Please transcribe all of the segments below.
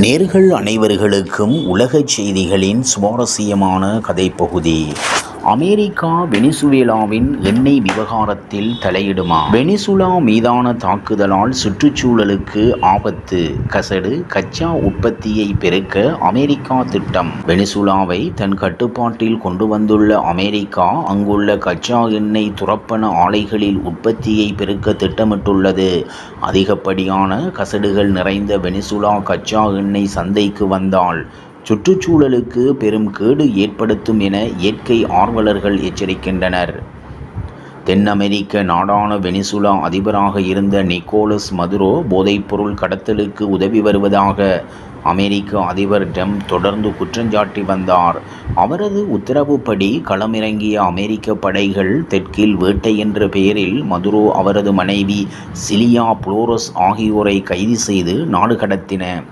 நேர்கள் அனைவர்களுக்கும் உலகச் செய்திகளின் சுவாரஸ்யமான கதைப்பகுதி. அமெரிக்கா வெனிசுவேலாவின் எண்ணெய் விவகாரத்தில் தலையிடுமா? வெனிசுலா மீதான தாக்குதலால் சுற்றுச்சூழலுக்கு ஆபத்து. கசடு கச்சா உற்பத்தியை பெருக்க அமெரிக்கா திட்டம். வெனிசுலாவை தன் கட்டுப்பாட்டில் கொண்டு வந்துள்ள அமெரிக்கா அங்குள்ள கச்சா எண்ணெய் துரப்பன ஆலைகளில் உற்பத்தியை பெருக்க திட்டமிட்டுள்ளது. அதிகப்படியான கசடுகள் நிறைந்த வெனிசுலா கச்சா எண்ணெய் சந்தைக்கு வந்தால் சுற்றுச்சூழலுக்கு பெரும் கேடு ஏற்படுத்தும் என இயற்கை ஆர்வலர்கள் எச்சரிக்கின்றனர். தென் அமெரிக்க நாடான வெனிசுலா அதிபராக இருந்த நிக்கோலஸ் மதுரோ போதைப்பொருள் கடத்தலுக்கு உதவி வருவதாக அமெரிக்க அதிபர் டெம் தொடர்ந்து குற்றஞ்சாட்டி வந்தார். அவரது உத்தரவுப்படி களமிறங்கிய அமெரிக்க படைகள் தெற்கில் வேட்டை என்ற பெயரில் மதுரோ அவரது மனைவி சிலியா புளோரஸ் ஆகியோரை கைது செய்து நாடு கடத்தின.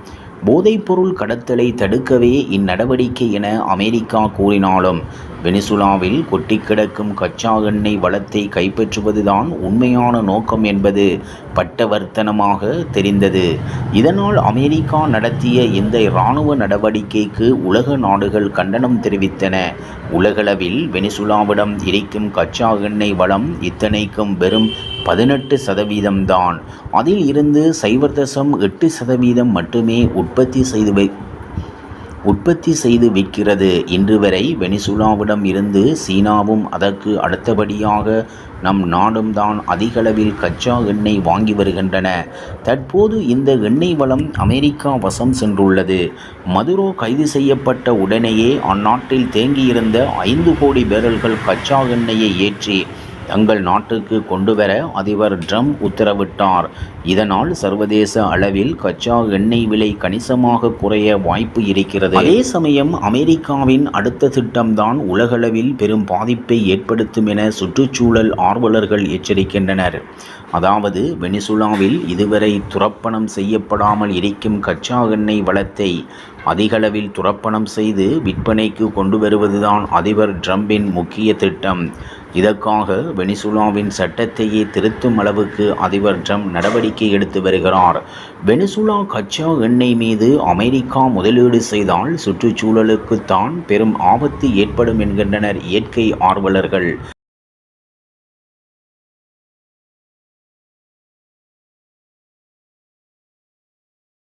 போதைப்பொருள் கடத்தலை தடுக்கவே இந்நடவடிக்கை என அமெரிக்கா கூறினாலும் வெனிசுலாவில் கொட்டி கிடக்கும் கச்சா எண்ணெய் வளத்தை கைப்பற்றுவதுதான் உண்மையான நோக்கம் என்பது பட்டவர்த்தனமாக தெரிந்தது. இதனால் அமெரிக்கா நடத்திய இந்த இராணுவ நடவடிக்கைக்கு உலக நாடுகள் கண்டனம் தெரிவித்தன. உலகளவில் வெனிசுலாவிடம் இருக்கும் கச்சா எண்ணெய் வளம் இத்தனைக்கும் வெறும் பதினெட்டு சதவீதம்தான். அதில் இருந்து சைவர் தசம் எட்டு சதவீதம் மட்டுமே உற்பத்தி செய்து உற்பத்தி செய்து விற்கிறது. இன்று வரை வெனிசுலாவிடம் இருந்து சீனாவும் அதற்கு அடுத்தபடியாக நம் நாடும் தான் அதிகளவில் கச்சா எண்ணெய் வாங்கி வருகின்றன. தற்போது இந்த எண்ணெய் வளம் அமெரிக்கா வசம் சென்றுள்ளது. மதுரோ கைது செய்யப்பட்ட உடனேயே அந்நாட்டில் தேங்கியிருந்த ஐந்து கோடி பேரல்கள் கச்சா எண்ணெயை ஏற்றி தங்கள் நாட்டுக்கு கொண்டுவர அதிபர் ட்ரம் உத்தரவிட்டார். இதனால் சர்வதேச அளவில் கச்சா எண்ணெய் விலை கணிசமாக குறைய வாய்ப்பு இருக்கிறது. அதே சமயம் அமெரிக்காவின் அடுத்த திட்டம்தான் உலகளவில் பெரும் பாதிப்பை ஏற்படுத்தும் என சுற்றுச்சூழல் ஆர்வலர்கள் எச்சரிக்கின்றனர். அதாவது வெனிசுலாவில் இதுவரை துரப்பணம் செய்யப்படாமல் இருக்கும் கச்சா எண்ணெய் வளத்தை அதிகளவில் துரப்பணம் செய்து விற்பனைக்கு கொண்டு வருவதுதான் அதிபர் ட்ரம்பின் முக்கிய திட்டம். இதற்காக வெனிசுலாவின் சட்டத்தையே திருத்தும் அளவுக்கு அதிபர் ட்ரம்ப் நடவடிக்கை எடுத்து வருகிறார். வெனிசுலா கச்சா எண்ணெய் மீது அமெரிக்கா முதலீடு செய்தால் சுற்றுச்சூழலுக்குத்தான் பெரும் ஆபத்து ஏற்படும் என்கின்றனர் இயற்கை ஆர்வலர்கள்.